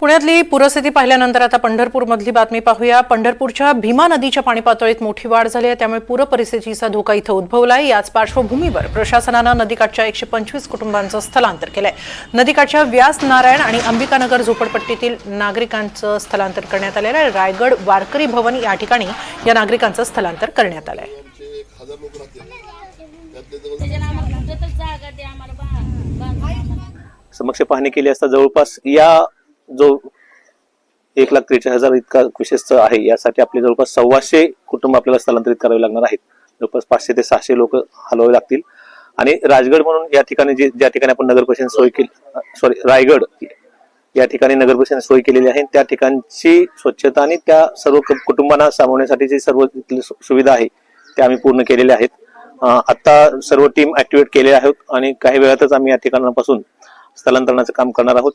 पुण्यातली पूरस्थिती पाहिल्यानंतर आता पंढरपूरमधली बातमी पाहूया. पंढरपूरच्या भीमा नदीच्या पाणी पातळीत मोठी वाढ झाली आहे. त्यामुळे पूर परिस्थितीचा धोका इथं उद्भवलाय. याच पार्श्वभूमीवर प्रशासनानं नदीकाठच्या एकशे पंचवीस कुटुंबांचं स्थलांतर केलंय. नदीकाठच्या व्यास नारायण आणि अंबिकानगर झोपडपट्टीतील नागरिकांचं स्थलांतर करण्यात आलेलं आहे. रायगड वारकरी भवन या ठिकाणी या नागरिकांचं स्थलांतर करण्यात आलं आहे. समक्ष पाहणी केली असता जवळपास या जो एक लाख त्रेचाळीस हजार इतका विशेष आहे यासाठी आपले जवळपास सव्वाशे कुटुंब आपल्याला स्थलांतरित करावे लागणार आहेत. जवळपास पाचशे ते सहाशे लोक हलवावे लागतील. आणि राजगड म्हणून या ठिकाणी जे ज्या ठिकाणी आपण नगर परिषद सोय केली सॉरी रायगड या ठिकाणी नगर परिषद सोय केलेली आहे. त्या ठिकाणची स्वच्छता आणि त्या सर्व कुटुंबांना सामावण्यासाठी जी सर्व तिथली सु- सुविधा आहे त्या आम्ही पूर्ण केलेल्या आहेत. आत्ता आता सर्व टीम ऍक्टिव्हेट केले आहेत आणि काही वेळातच आम्ही या ठिकाणापासून स्थलांतरणाचं काम करणार आहोत.